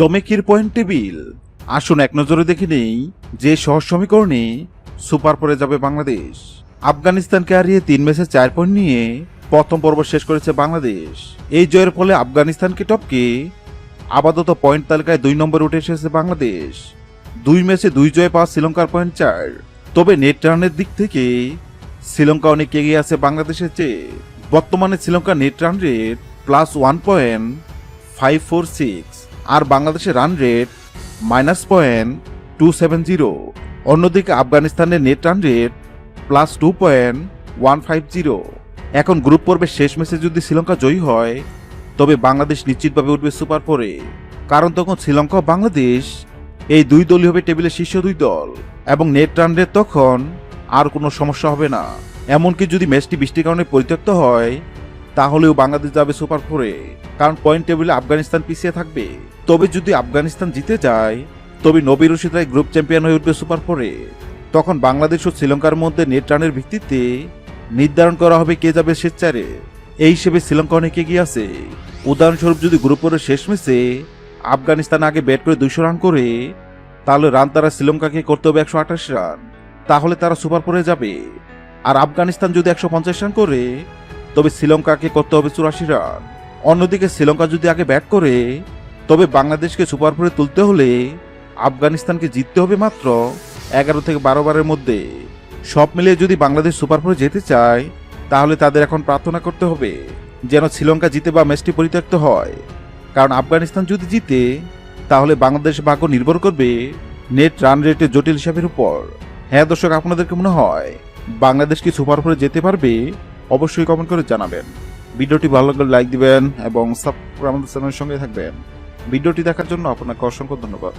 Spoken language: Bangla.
জমেকির পয়েন্ট টেবিল আসুন এক নজরে দেখে নেই যে সহজ সমীকরণে সুপার পরে যাবে বাংলাদেশ। আফগানিস্তানকে হারিয়ে তিন ম্যাচে চার পয়েন্ট নিয়ে প্রথম পর্ব শেষ করেছে বাংলাদেশ। এই জয়ের ফলে আফগানিস্তানকে টপকে আপাতত পয়েন্ট তালিকায় দুই নম্বরে উঠে এসেছে বাংলাদেশ। দুই ম্যাচে দুই জয় পাওয়া শ্রীলঙ্কার পয়েন্ট চার। তবে নেট রানের দিক থেকে শ্রীলঙ্কা অনেক এগিয়ে আছে বাংলাদেশের চেয়ে। বর্তমানে শ্রীলঙ্কার net run rate plus one point five four six আর বাংলাদেশের run rate minus point two seven zero অন্যদিকে আফগানিস্তানের net run rate plus two point one five zero এখন গ্রুপ পর্বের শেষ ম্যাচে যদি শ্রীলঙ্কা জয়ী হয়, তবে বাংলাদেশ নিশ্চিতভাবে উঠবে সুপার ফোরে কারণ তখন শ্রীলঙ্কা বাংলাদেশ এই দুই দলই হবে টেবিলের শীর্ষ দুই দল, এবং নেট রান রেট তখন আর কোনো সমস্যা হবে না। এমনকি যদি ম্যাচটি বৃষ্টির কারণে পরিত্যক্ত হয় তাহলেও বাংলাদেশ যাবে সুপার ফোরে, কারণ পয়েন্ট টেবিলে আফগানিস্তান পিছিয়ে থাকবে। তবে যদি আফগানিস্তান জিতে যায়, তবে নবী রশিদাই গ্রুপ চ্যাম্পিয়ন হয়ে উঠবে সুপার ফোরে। তখন বাংলাদেশ ও শ্রীলঙ্কার মধ্যে নেট রানের ভিত্তিতে নির্ধারণ করা হবে কে যাবে চারে। এই হিসেবে শ্রীলঙ্কা অনেক এগিয়ে আছে। উদাহরণস্বরূপ যদি গ্রুপ পর্বের শেষ ম্যাচে আফগানিস্তান আগে ব্যাট করে দুইশো রান করে, তাহলে রান তারা শ্রীলঙ্কাকে করতে হবে একশো আঠাশ রান। তাহলে তারা সুপার ফোরে যাবে। আর আফগানিস্তান যদি একশো পঞ্চাশ রান করে তবে শ্রীলঙ্কাকে করতে হবে চুরাশি রান। অন্যদিকে শ্রীলঙ্কা যদি আগে ব্যাট করে, তবে বাংলাদেশকে সুপার ফোরে তুলতে হলে আফগানিস্তানকে জিততে হবে মাত্র এগারো থেকে বারো বারের মধ্যে। সব মিলিয়ে যদি বাংলাদেশ সুপার ফোরে যেতে চায়, তাহলে তাদের এখন প্রার্থনা করতে হবে যেন শ্রীলঙ্কা জিতে বা ম্যাচটি পরিত্যক্ত হয়। কারণ আফগানিস্তান যদি জিতে, তাহলে বাংলাদেশ ভাগ্য নির্ভর করবে নেট রান রেটের জটিল হিসাবের উপর। হ্যাঁ দর্শক, আপনাদেরকে মনে হয় বাংলাদেশ কি সুপার ফোরে যেতে পারবে? অবশ্যই কমেন্ট করে জানাবেন। ভিডিওটি ভালো লাগলে লাইক দিবেন এবং সাবস্ক্রাইব আমাদের চ্যানেলের সঙ্গে থাকবেন। ভিডিওটি দেখার জন্য আপনাকে অসংখ্য ধন্যবাদ।